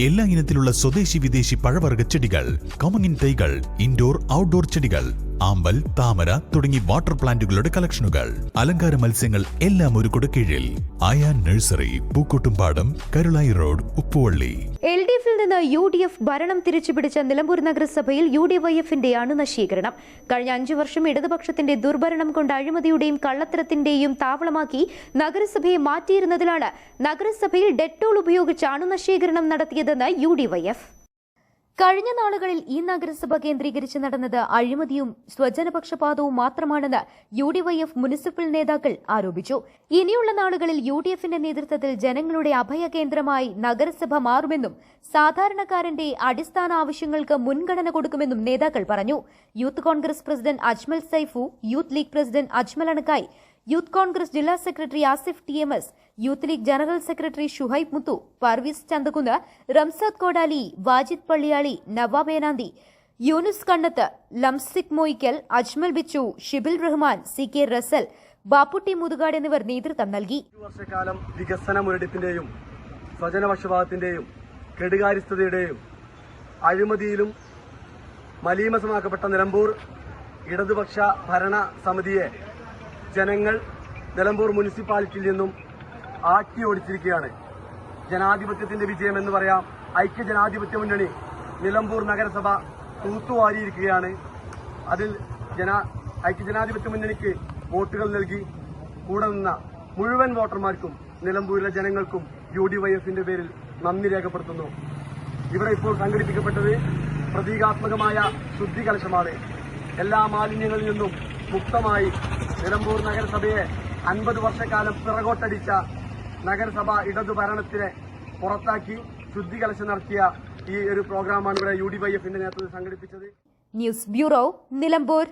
എല്ലാ ഇനത്തിലുള്ള സ്വദേശി വിദേശി പഴവർഗ ചെടികൾ കമങ്ങിൻ തൈകൾ ഇൻഡോർ ഔട്ട്ഡോർ ചെടികൾ. ആമ്പൽ താമര തുടങ്ങി വാട്ടർ പ്ലാന്റുകളുടെ കളക്ഷനുകൾ. അലങ്കാര മത്സ്യങ്ങൾ എല്ലാം ഒരു കുടക്കീഴിൽ. ആയാൻ nursery Pookkottumpadam Karulayi road Uppuvalli. L D എഫിൽ നിന്ന് യു ഡി എഫ് ഭരണം തിരിച്ചുപിടിച്ച നിലമ്പൂർ നഗരസഭയിൽ യു ഡി വൈ എഫിന്റെ അണുനശീകരണം. കഴിഞ്ഞ അഞ്ചു വർഷം ഇടതുപക്ഷത്തിന്റെ ദുർഭരണം കൊണ്ട് അഴിമതിയുടെയും കള്ളത്തരത്തിന്റെയും താവളമാക്കി നഗരസഭയെ മാറ്റിയിരുന്നതിലാണ് നഗരസഭയിൽ ഡെറ്റോൾ ഉപയോഗിച്ചാണ് നശീകരണം നടത്തിയതെന്ന് യു ഡി വൈ എഫ് കഴിഞ്ഞ നാളുകളിൽ ഈ നഗരസഭ കേന്ദ്രീകരിച്ച് നടന്നത് അഴിമതിയും സ്വജനപക്ഷപാതവും മാത്രമാണെന്ന് U D Y F municipal നേതാക്കൾ ആരോപിച്ചു. ഇനിയുള്ള നാളുകളിൽ യു ഡി എഫിന്റെ നേതൃത്വത്തിൽ ജനങ്ങളുടെ അഭയകേന്ദ്രമായി നഗരസഭ മാറുമെന്നും സാധാരണക്കാരന്റെ അടിസ്ഥാന ആവശ്യങ്ങൾക്ക് മുൻഗണന കൊടുക്കുമെന്നും നേതാക്കൾ പറഞ്ഞു. Youth Congress president Ajmal Saifu youth league president Ajmal Anakkayi youth Congress ജില്ലാ secretary Asif T M S youth league general secretary Shuhaib Muthu Parvees Chanthakunnu Ramsad Kodali Vajid Palliyali Nawab Enanthi Yunus Kannath Lamsik Moykkal Ajmal Bichu Shibil Rahman C K Rasal Bapputty Muthukad എന്നിവർ നേതൃത്വം നൽകി. വർഷക്കാലം വികസന മുരടിപ്പിന്റെയും സ്വജനപക്ഷപാതത്തിന്റെയും കെടുകാര്യസ്ഥതയുടെയും അഴിമതിയിലും മലീമസമാക്കപ്പെട്ട നിലമ്പൂർ ഇടതുപക്ഷ ഭരണ സമിതിയെ ജനങ്ങൾ നിലമ്പൂർ മുനിസിപ്പാലിറ്റിയിൽ നിന്നും ആട്ടി ഓടിച്ചിരിക്കുകയാണ്. ജനാധിപത്യത്തിന്റെ വിജയം എന്ന് പറയാം. ഐക്യ ജനാധിപത്യ മുന്നണി നിലമ്പൂർ നഗരസഭ തൂത്തുവാരിയിരിക്കുകയാണ്. അതിൽ ഐക്യ ജനാധിപത്യ മുന്നണിക്ക് വോട്ടുകൾ നൽകി കൂടെ നിന്ന മുഴുവൻ വോട്ടർമാർക്കും നിലമ്പൂരിലെ ജനങ്ങൾക്കും യു ഡി വൈ എഫിന്റെ പേരിൽ നന്ദി രേഖപ്പെടുത്തുന്നു. ഇവിടെ ഇപ്പോൾ സംഘടിപ്പിക്കപ്പെട്ടത് പ്രതീകാത്മകമായ ശുദ്ധി കലശമാണ് എല്ലാ മാലിന്യങ്ങളിൽ നിന്നും മുക്തമായി നിലമ്പൂർ നഗരസഭയെ അൻപത് വർഷക്കാലം പിറകോട്ടടിച്ച നഗരസഭ ഇടതു ഭരണത്തിനെ പുറത്താക്കി ശുദ്ധി കലശം നടത്തിയ ഈ ഒരു പ്രോഗ്രാമാണ് ഇവിടെ യു ഡി വൈ എഫിന്റെ നേതൃത്വത്തിൽ സംഘടിപ്പിച്ചത്. News bureau Nilambur.